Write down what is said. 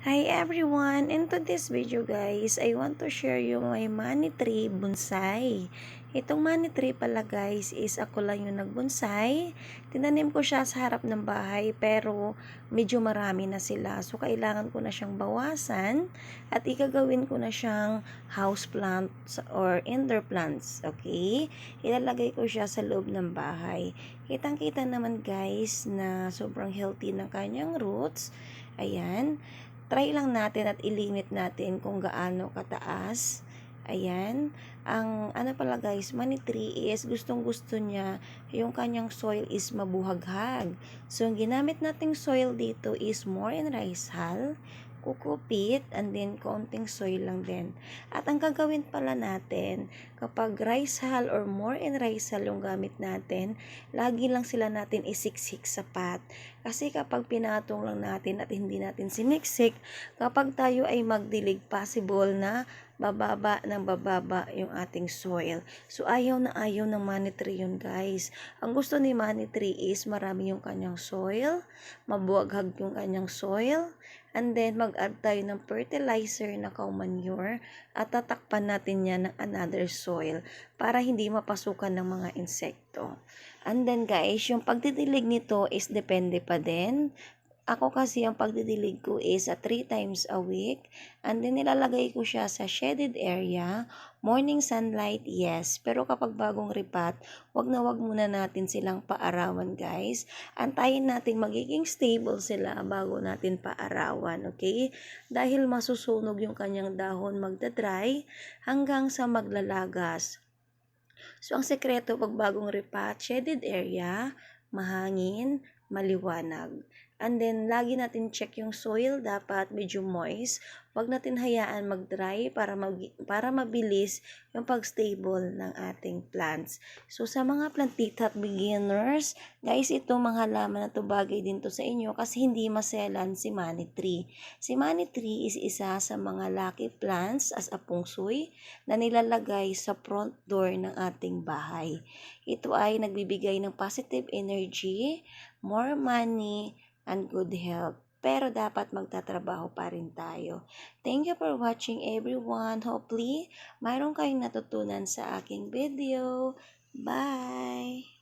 Hi everyone! In today's video guys, I want to share yung my money tree bonsai. Itong money tree pala guys is ako lang yung nagbonsai. Tinanim ko siya sa harap ng bahay pero medyo marami na sila. So kailangan ko na siyang bawasan at ikagawin ko na siyang house plants or indoor plants. Okay? Ilalagay ko siya sa loob ng bahay. Kitang kita naman guys na sobrang healthy ng kanyang roots. Ayan try lang natin at ilimit natin kung gaano kataas. Ayan. Ang ano pala guys, money tree is gustong gusto niya yung kanyang soil is mabuhaghag. So, ang ginamit nating soil dito is more in rice hull kukupit and then konting soil lang din. At ang gagawin pala natin, kapag rice hull or more in rice hull yung gamit natin, lagi lang sila natin isiksik sa pat. Kasi kapag pinatong lang natin at hindi natin siniksik, kapag tayo ay magdilig, possible na bababa ng bababa yung ating soil. So, ayaw na ayaw ng money tree yun, guys. Ang gusto ni money tree is marami yung kanyang soil, mabuwaghag yung kanyang soil, and then mag-add tayo ng fertilizer na cow manure at tatakpan natin yan ng another soil para hindi mapasukan ng mga insekto. And then guys, yung pagdidilig nito is depende pa din ako kasi ang pagdidilig ko is a 3 times a week. And then nilalagay ko siya sa shaded area. Morning sunlight, yes. Pero kapag bagong ripat, wag na wag muna natin silang paarawan guys. Antayin natin magiging stable sila bago natin paarawan, okay? Dahil masusunog yung kanyang dahon magdadry hanggang sa maglalagas. So, ang sekreto pag bagong ripat, shaded area, mahangin, maliwanag. And then, lagi natin check yung soil, dapat medyo moist. Huwag natin hayaan mag-dry para, mag para mabilis yung pag-stable ng ating plants. So, sa mga plantita at beginners, guys, ito mga halaman na to bagay din to sa inyo kasi hindi maselan si money tree. Si money tree is isa sa mga lucky plants as a pungsoy na nilalagay sa front door ng ating bahay. Ito ay nagbibigay ng positive energy, more money, and good health. Pero dapat magtatrabaho pa rin tayo. Thank you for watching everyone. Hopefully, mayroon kayong natutunan sa aking video. Bye!